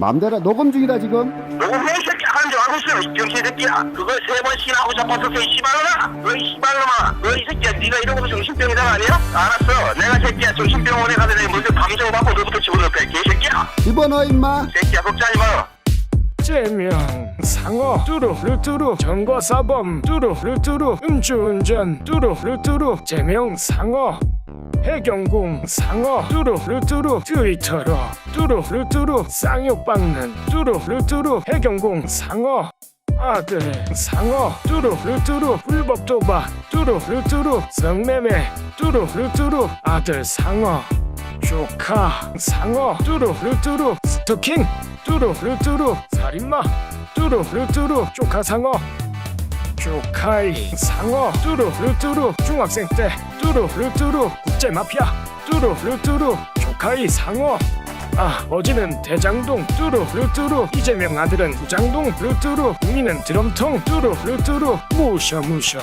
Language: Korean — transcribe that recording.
맘대로? 녹음 중이다 지금? 녹음해 이 새끼 하는 줄 알고 있어 이 병신 새끼야. 그걸 세 번씩이나 하고 잡았었어 이 씨발놈아. 너이 씨발놈아. 너이 새끼야 네가 이러고서 정신병자 아니야? 알았어. 내가 새끼야 정신병원에 가서 내 물들 밤새고 받고 너부터 집어넣을게 개새끼야. 집어넣어 임마. 새끼야 걱정하지 마. 제명 상어 뚜루 루뚜루 점거사범 뚜루 루뚜루 음주운전 뚜루 루뚜루 제명 상어 해경궁 상어 뚜루루뚜루 트위터로 뚜루루뚜루 쌍욕박는 뚜루루뚜루 해경궁 상어. 아들 상어 뚜루루뚜루 불법 도박 뚜루루뚜루 성매매 뚜루루뚜루 아들 상어. 조카 상어 뚜루루뚜루 스토킹 뚜루루뚜루 살인마 뚜루루뚜루 조카 상어 조카이 상어. 뚜루 루뚜루. 중학생 때 뚜루 루뚜루. 국제 마피아. 뚜루 루뚜루. 조카이 상어. 아 어제는 대장동. 뚜루 루뚜루. 이재명 아들은 부장동. 루뚜루. 국민은 드럼통. 뚜루 루뚜루. 무셔 무셔